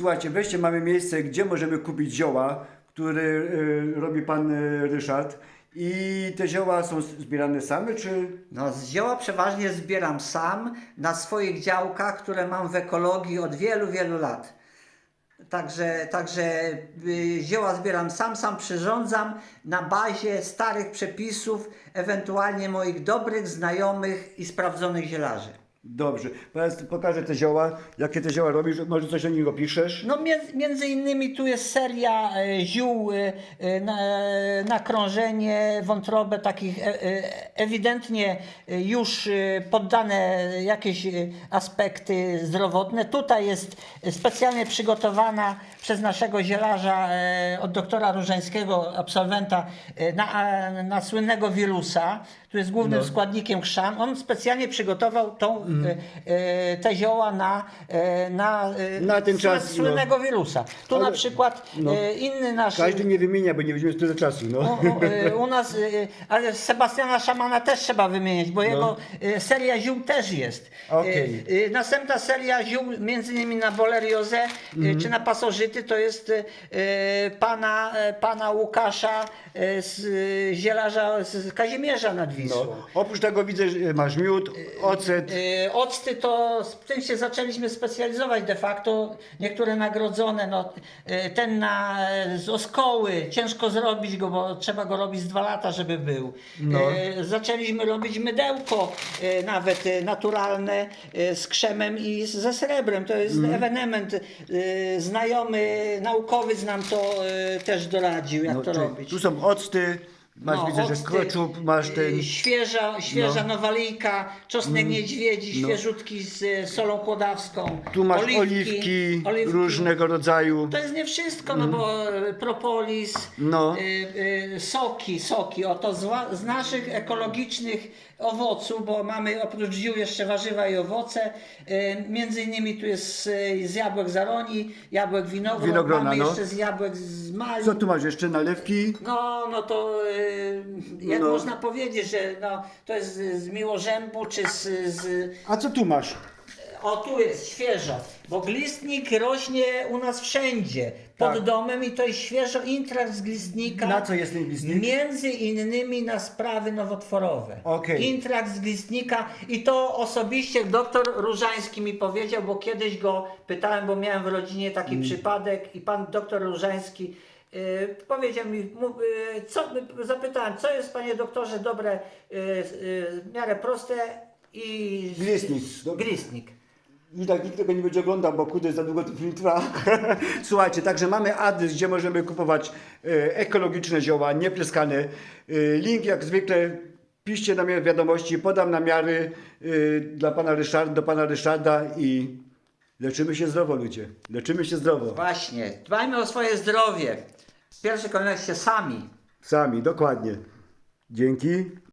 Słuchajcie, weźcie, mamy miejsce, gdzie możemy kupić zioła, które y, robi pan y, Ryszard. I te zioła są zbierane same, czy No, zioła przeważnie zbieram sam na swoich działkach, które mam w ekologii od wielu, wielu lat. Także, także y, zioła zbieram sam, sam przyrządzam na bazie starych przepisów, ewentualnie moich dobrych znajomych i sprawdzonych zielarzy. Dobrze. Teraz pokażę te zioła. Jakie te zioła robisz? Może coś o nich opiszesz? No między, między innymi tu jest seria e, ziół e, e, na, na krążenie, wątrobę, takich e, e, ewidentnie e, już e, poddane jakieś e, aspekty zdrowotne. Tutaj jest specjalnie przygotowana przez naszego zielarza e, od doktora Różańskiego, absolwenta, e, na, na słynnego wirusa, który jest głównym No. składnikiem chrzan. On specjalnie przygotował tą, e, e, te zioła na, e, na, Na ten czas, no. słynnego wirusa. Tu Ale- na przykład no. inny nasz. Każdy nie wymienia, bo nie weźmiemy tyle czasu. No. U, u, nas, ale Sebastiana Szamana też trzeba wymienić, bo jego e, seria ziół też jest. No. E, Następna seria ziół, między innymi na boleriozę Mhm. czy na pasożyty, to jest pana, pana Łukasza z zielarza z Kazimierza nad Wisłą. No. Oprócz tego widzę, że masz miód, ocet. E, Octy to z tym się zaczęliśmy specjalizować de facto, niektóre nagrodzone, no, e, ten na, z oskoły, ciężko zrobić go, bo trzeba go robić z dwa lata, żeby był. No. Zaczęliśmy robić mydełko nawet naturalne z krzemem i ze srebrem, to jest Mhm. ewenement. Znajomy naukowiec nam to też doradził, jak No, to robić. Tu są octy, masz No, widzę, że masz ten. y, Świeża, świeża No. Mm. nowalijka, czosnek niedźwiedzi, No. świeżutki z y, solą kłodawską. Tu masz oliwki, oliwki. różnego rodzaju. To jest nie wszystko, no bo y, propolis, No. y, y, soki, soki, oto z, z naszych ekologicznych owoców, bo mamy oprócz ziół jeszcze warzywa i owoce. Y, między innymi tu jest z jabłek zaroni, jabłek winogron, Winogrona, mamy no. jeszcze z jabłek z malin. Co tu masz jeszcze? Nalewki? No, no to y, jak No. można powiedzieć, że no, to jest z, z Miłorzębu czy z, z... A co tu masz? O, tu jest świeżo, bo glistnik rośnie u nas wszędzie, pod Tak. domem i to jest świeżo intrakt z glistnika. Na co jest ten glistnik? Między innymi na sprawy nowotworowe. Okej. Intrakt z glistnika i to osobiście doktor Różański mi powiedział, bo kiedyś go pytałem, bo miałem w rodzinie taki Mm. przypadek i pan doktor Różański y, powiedział mi, y, co, zapytałem, co jest panie doktorze dobre, y, y, w miarę proste i... Glistnik. No. Glistnik. I tak nikt tego nie będzie oglądał, bo kurde za długo to film trwa. Słuchajcie, także mamy adres, gdzie możemy kupować e, ekologiczne zioła, niepryskane. E, link jak zwykle piszcie na mnie wiadomości, podam namiary e, dla pana Ryszarda, do pana Ryszarda i leczymy się zdrowo ludzie. Leczymy się zdrowo. Właśnie, dbajmy o swoje zdrowie. W pierwszej kolejności sami. Sami, dokładnie. Dzięki.